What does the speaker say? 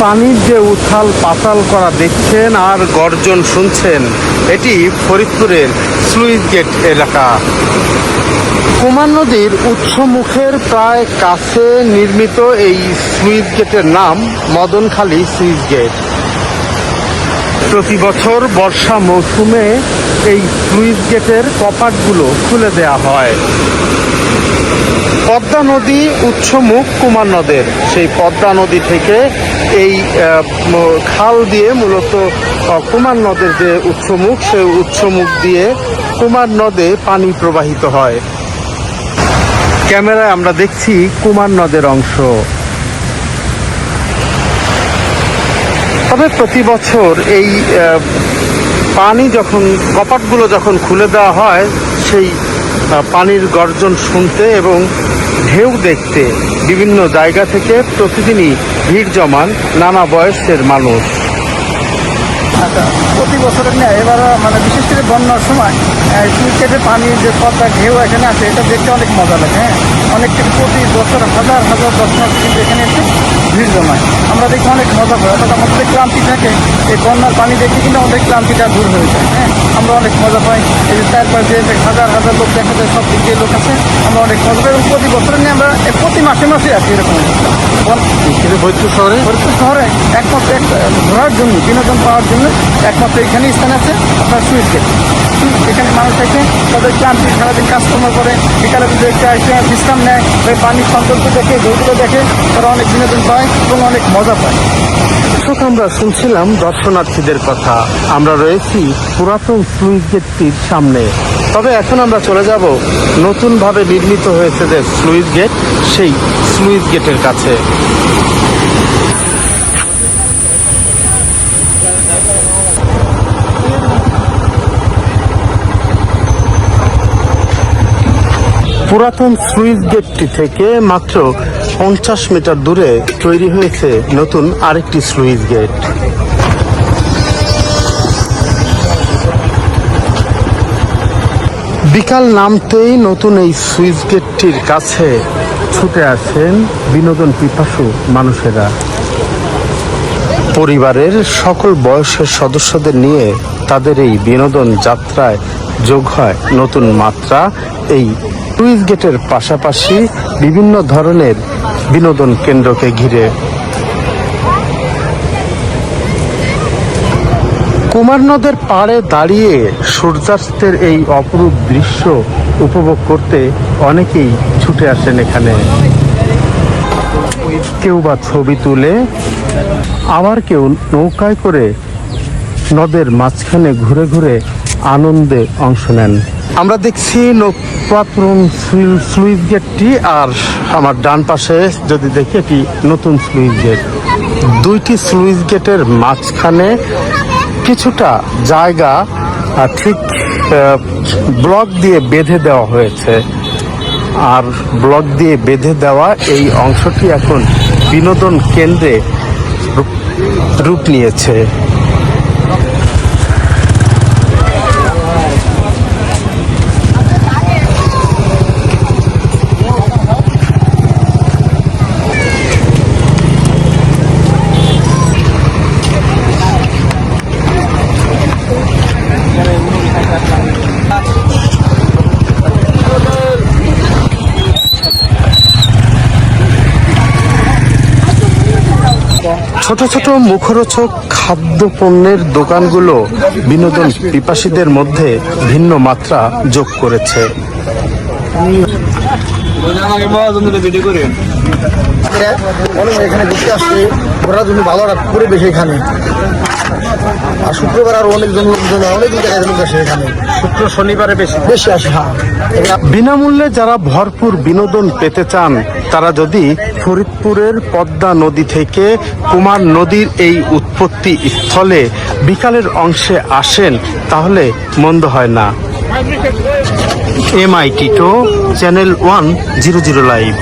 পানির যে উথাল পাতাল করা দেখছেন আর গর্জন শুনছেন, এটি ফরিদপুরের স্লুইস গেট এলাকা। কুমার নদীর উৎস মুখের প্রায় কাছে নির্মিত এই স্লুইস গেটের নাম মদনখালী সুইস গেট প্রতি বছর বর্ষা মৌসুমে এই স্লুইস গেটের কপাটগুলো খুলে দেয়া হয়। পদ্মা নদী উৎসমুখ কুমার নদের। সেই পদ্মা নদী থেকে এই খাল দিয়ে মূলত কুমার নদের যে উৎসমুখ সেই উৎসমুখ দিয়ে কুমার নদে পানি প্রবাহিত হয়। ক্যামেরায় আমরা দেখছি কুমার নদের অংশ। তবে প্রতি বছর এই পানি যখন, কপাটগুলো যখন খুলে দেওয়া হয়, সেই পানির গর্জন শুনতে এবং ঢেউ দেখতে বিভিন্ন জায়গা থেকে প্রতিদিনই ভিড় জমান নানা বয়সের মানুষ। আচ্ছা প্রতি বছরের নেয় এবার মানে বিশেষ করে বন্যার সময় ক্রিকেটে পানির যে পদ্মা ঢেউ এখানে আছে এটা দেখতে অনেক মজা লাগে হ্যাঁ? অনেক প্রতি বছর হাজার হাজার দর্শনার্থী এখানে এসে ভিড় জমায়। আমরা দেখি অনেক মজা পাই অর্থাৎ আমাদের ক্লান্তি থাকে, এই বন্যার পানি দেখে কিন্তু আমাদের ক্লান্তিটা দূর হয়ে যায় হ্যাঁ? আমরা অনেক মজা পাই। এই যে চারপাশে হাজার হাজার লোক দেখা যায়, সব দিক দিয়ে লোক আছে আমরা অনেক মজা পাই। এবং প্রতি বছরের নিয়ে আমরা প্রতি মাসে মাসে আসি এরকম। ফরিদপুর শহরে? ফরিদপুর শহরে। একমাত্র এক ঘোরার জন্য বিনোদন পাওয়ার জন্য একমাত্র এখানে স্থান আছে আপনার সুইচ গেট। এখানে মানুষ এসে তাদের ক্লান্তি সারাদিন কাজকর্ম করে বিকালে একটু এসে বিশ্রাম নেয় ওই পানির সৌন্দর্য দেখে ঢেউগুলো দেখে তারা অনেক বিনোদন পায় এবং অনেক মজা পায়। দর্শক আমরা শুনছিলাম দর্শনার্থীদের কথা। আমরা রয়েছি পুরাতন সুইচ গেটটির সামনে। তবে এখন আমরা চলে যাব নতুনভাবে নির্মিত হয়েছে যে স্লুইস গেট সেই স্লুইস গেটের কাছে। পুরাতন সুইচ গেটটি থেকে মাত্র পঞ্চাশ মিটার দূরে তৈরি হয়েছে নতুন আরেকটি স্লুইস গেট। বিকাল নামতেই নতুন এই সুইচ গেটটির কাছে ছুটে আসেন বিনোদন পিপাসু মানুষেরা। পরিবারের সকল বয়সের সদস্যদের নিয়ে তাদের এই বিনোদন যাত্রায় যোগ হয় নতুন মাত্রা, এই সুইচ গেটের পাশাপাশি বিভিন্ন ধরনের বিনোদন কেন্দ্রকে ঘিরে। কুমার নদের পাড়ে দাঁড়িয়ে সূর্যাস্তের এই অপরূপ দৃশ্য উপভোগ করতে অনেকেই ছুটে আসেন এখানে। কেউ বা ছবি তুলে, আবার কেউ নৌকায় করে নদের মাঝখানে ঘুরে ঘুরে আনন্দে অংশ নেন। আমরা দেখছি পুরাতন স্লুইস গেটটি আর আমার ডান পাশে যদি দেখি এটি নতুন স্লুইস গেট। দুইটি স্লুইস গেটের মাঝখানে কিছুটা জায়গা ঠিক ব্লক দিয়ে বেঁধে দেওয়া হয়েছে। আর ব্লক দিয়ে বেঁধে দেওয়া এই অংশটি এখন বিনোদন কেন্দ্রে রূপ নিয়েছে। ছোট ছোট মুখরোচক খাদ্য পণ্যের দোকানগুলো বিনোদন পিপাসীদের মধ্যে ভিন্ন মাত্রা যোগ করেছে। এখানে ঘুরতে আসছে ঘোরার জন্য ভালো একটা পরিবেশ এখানে। আর শুক্রবার আর অনেক জায়গায় লোক আসে এখানে। শুক্র শনিবারে বেশি। বেশি আসে হ্যাঁ। বিনামূল্যে যারা ভরপুর বিনোদন পেতে চান তারা যদি ফরিদপুরের পদ্মা নদী থেকে কুমার নদীর এই উৎপত্তি স্থলে বিকালের অংশে আসেন তাহলে মন্দ হয় না। M I Tito channel one zero zero live